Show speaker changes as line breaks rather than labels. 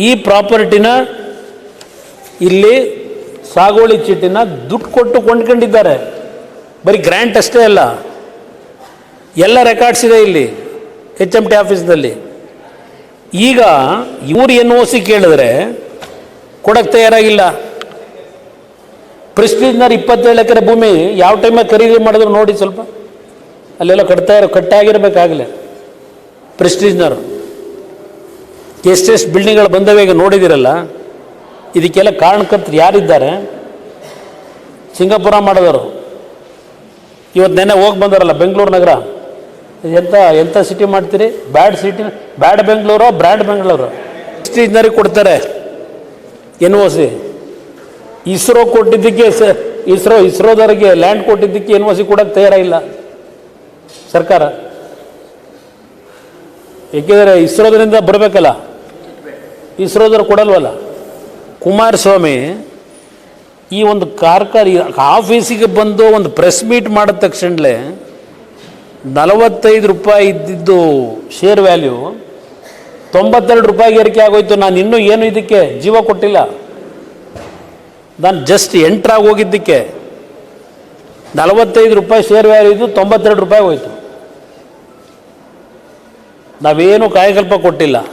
ಈ ಪ್ರಾಪರ್ಟಿನ ಇಲ್ಲಿ ಸಾಗುವಳಿ ಚೀಟಿನ ದುಡ್ಡು ಕೊಟ್ಟು ಕೊಂಡ್ಕೊಂಡಿದ್ದಾರೆ. ಬರೀ ಗ್ರ್ಯಾಂಟ್ ಅಷ್ಟೇ ಅಲ್ಲ. ಎಲ್ಲ ರೆಕಾರ್ಡ್ಸ್ ಇದೆ ಇಲ್ಲಿ ಎಚ್ ಎಂ ಟಿ ಆಫೀಸ್ನಲ್ಲಿ. ಈಗ ಇವ್ರು ಎನ್ ಓ ಸಿ ಕೇಳಿದ್ರೆ ಕೊಡಕ್ಕೆ ತಯಾರಾಗಿಲ್ಲ. ಪ್ರಿಸ್ಟೀಜ್ನರ್ ಇಪ್ಪತ್ತೇಳು ಎಕರೆ ಭೂಮಿ ಯಾವ ಟೈಮಾಗ ಖರೀದಿ ಮಾಡಿದ್ರು ನೋಡಿ ಸ್ವಲ್ಪ. ಅಲ್ಲೆಲ್ಲ ಕಟ್ತಾ ಇರೋ, ಕಟ್ಟಾಗಿರ್ಬೇಕಾಗಲೇ. ಪ್ರೆಸ್ಟೀಜ್ನವರು ಎಷ್ಟೆಷ್ಟು ಬಿಲ್ಡಿಂಗ್ಗಳು ಬಂದವೆ ಈಗ ನೋಡಿದಿರಲ್ಲ. ಇದಕ್ಕೆಲ್ಲ ಕಾರಣಕರ್ತರು ಯಾರಿದ್ದಾರೆ? ಸಿಂಗಾಪುರ ಮಾಡಿದವರು. ಇವತ್ತು ನೆನ್ನೆ ಹೋಗಿ ಬಂದಾರಲ್ಲ ಬೆಂಗಳೂರು ನಗರ. ಎಂಥ ಎಂಥ ಸಿಟಿ ಮಾಡ್ತೀರಿ? Bad city bad Bengaluru brand Bengaluru. ಸ್ಟೇಜ್ನರಿಗೆ ಕೊಡ್ತಾರೆ? ಎನ್ ಒ ಸಿ ಇಸ್ರೋ ಕೊಟ್ಟಿದ್ದಕ್ಕೆ ಸ, ಇಸ್ರೋ, ಇಸ್ರೋದವರಿಗೆ ಲ್ಯಾಂಡ್ ಕೊಟ್ಟಿದ್ದಕ್ಕೆ ಎನ್ ಒ ಸಿ ಕೊಡೋಕ್ಕೆ ತಯಾರಾಗಿಲ್ಲ ಸರ್ಕಾರ. ಏಕೆಂದರೆ ಇಸ್ರೋದರಿಂದ ಬರಬೇಕಲ್ಲ. ಇಸ್ರೋದವ್ರು ಕೊಡಲ್ವಲ್ಲ? ಕುಮಾರಸ್ವಾಮಿ ಈ ಒಂದು ಕಾರ್ಖಾನೆ ಆಫೀಸಿಗೆ ಬಂದು ಒಂದು ಪ್ರೆಸ್ ಮೀಟ್ ಮಾಡಿದ ತಕ್ಷಣಲೇ ನಲವತ್ತೈದು ರೂಪಾಯಿ ಇದ್ದಿದ್ದು ಶೇರ್ ವ್ಯಾಲ್ಯೂ ತೊಂಬತ್ತೆರಡು ರೂಪಾಯಿಗೆ ಏರಿಕೆ ಆಗೋಯ್ತು. ನಾನು ಇನ್ನೂ ಏನು ಇದಕ್ಕೆ ಜೀವ ಕೊಟ್ಟಿಲ್ಲ. ನಾನು ಜಸ್ಟ್ ಎಂಟ್ರಾಗಿ ಹೋಗಿದ್ದಕ್ಕೆ ನಲವತ್ತೈದು ರೂಪಾಯಿ ಶೇರ್ ವ್ಯಾಲ್ಯೂ ಇದ್ದು ತೊಂಬತ್ತೆರಡು ರೂಪಾಯಿ ಹೋಯ್ತು. ನಾವೇನು ಕಾಯಕಲ್ಪ ಕೊಟ್ಟಿಲ್ಲ.